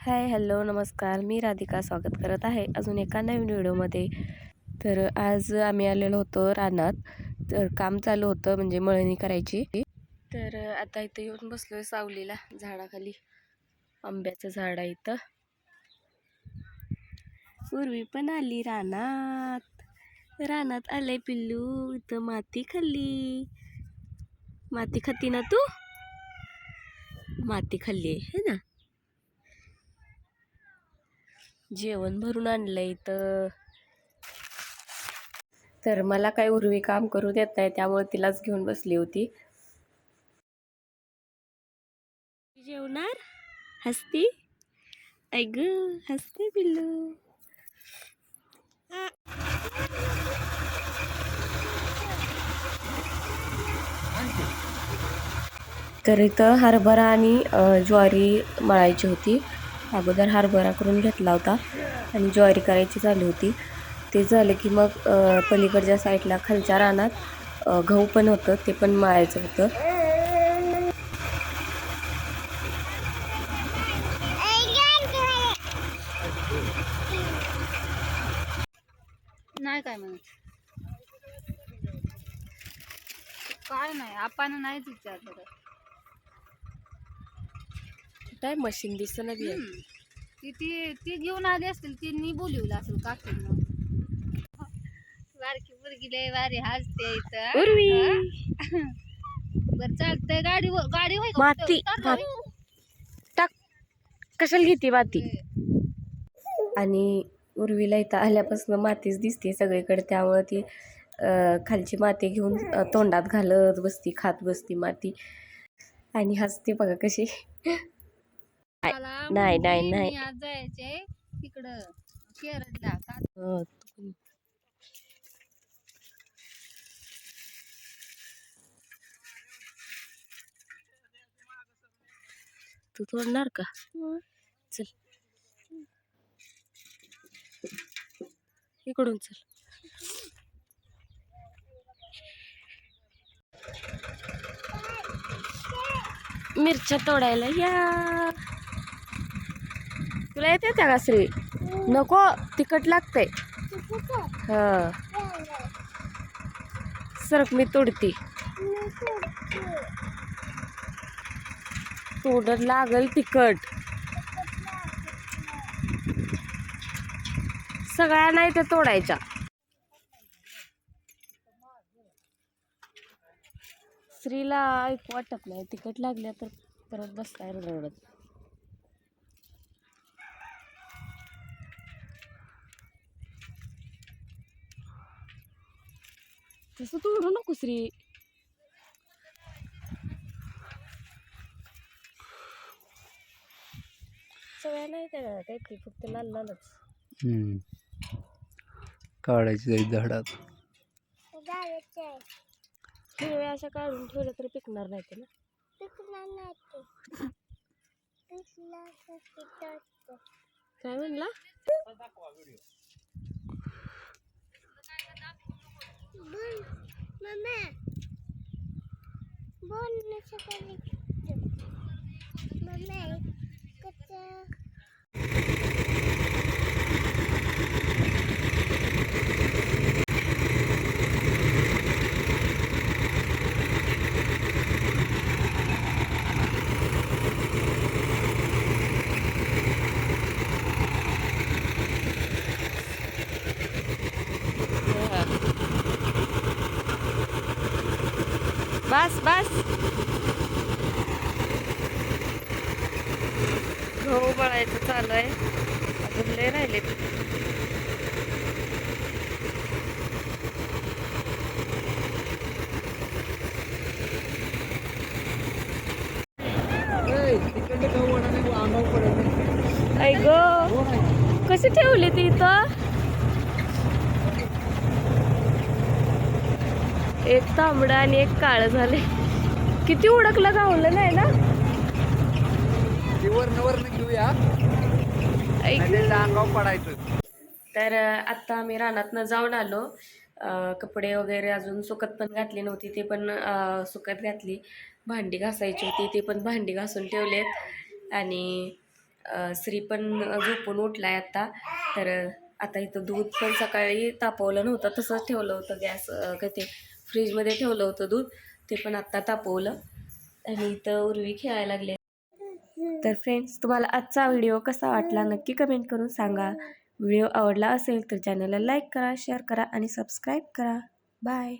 Hi hello नमस्कार. मी राधिका स्वागत करत आहे अजून एका नवीन व्हिडिओमध्ये. तर आज आम्ही आलेलो होतो रानात. तर काम चालू होतं म्हणजे मळणी करायची. तर आता इथं येऊन बसलो आहे सावलीला झाडाखाली. आंब्याचं झाड आहे इथं. पूर्वी पण आली रानात. रानात आले पिल्लू इथं माती खाल्ली. माती खाती ना तू? माती खाल्ली आहे ना? जेवण भरून आणलंय तर तर मला काय उर्वी काम करू देत नाही त्यामुळे तिलाच घेऊन बसली होती. जेवणार? हसती? ऐक हसते पिल्लू तर इथं हरभरा आणि ज्वारी मळायची होती. अगोदर हरभरा करून घेतला होता आणि ज्वारी करायची झाली होती. ते झालं की मग पलीकडच्या साईडला खालच्या रानात गहू पण होतं ते पण मळायचं होतं. नाही काय म्हणत. काय नाही आपण नाहीच विचारलं. काय. मशीन दिसतं ना हम्म. ती ती ती घेऊन आली असतील तिने बोलवलं असेल काकी बारकी मुलगी लय भारी हसते इथं उर्वी बर चालतंय गाडी गाडी होय का? माती, उतर, माती. उतर. टाक कशाला घेते माती आणि उर्वीला इथं आल्यापासून मातीच दिसते सगळीकडे त्यामुळं ती अ, खालची माती घेऊन अ, तोंडात घालत बसती खात बसती माती आणि हसते बघा कशी नाही, नाही, नाही, आज जायचे तिकडं केरळला का अ, तू तोडणार का? चल. इकडून चल. मिरच्या तोडायला या. तुला येते त्या का श्री? नको तिखट लागतंय. ह. सरक मी तोडते. तोडत लागल तिखट. सगळ्या नाही त्या तोडायच्या. स्त्रीला ऐकू वाटत नाही तिखट लागल्या तर परत बसताय रडत. तसं तोडू नको श्री सगळ्या नाही त्या फक्त लाल लालच. हम्म. काढायची जाईल झाडात हिरव्या अशा काढून ठेवल्या तरी पिकणार नाही ते ना. काय म्हणला? Bun, mama. Bun, nasi kari. Mama, kita. बस बस. गहू बळायचं चालू आहे. अजून लय राहिले. ऐ ग कशी ठेवली ती इथं? एक तांबडं आणि एक काळं झाले. किती उडकलं गावलं नाही ना? तर आत्ता आम्ही रानातनं जाऊन आलो. कपडे वगैरे अजून सुकत पण घातली नव्हती ते पण सुकत घातली. भांडी घासायची होती ते पण भांडी घासून ठेवलेत. आणि श्री पण झोपून उठलाय आता. तर आता इथं दूध पण सकाळी तापवलं नव्हतं तसंच ठेवलं होतं गॅस ते. फ्रीजमध्ये ठेवलं होतं दूध ते पण आत्ता तापवलं. आणि इथं उर्वी खेळायला लागले. तर फ्रेंड्स तुम्हाला आजचा व्हिडिओ कसा वाटला नक्की कमेंट करून सांगा. व्हिडिओ आवडला असेल तर चॅनलला लाईक करा शेअर करा आणि सबस्क्राईब करा. बाय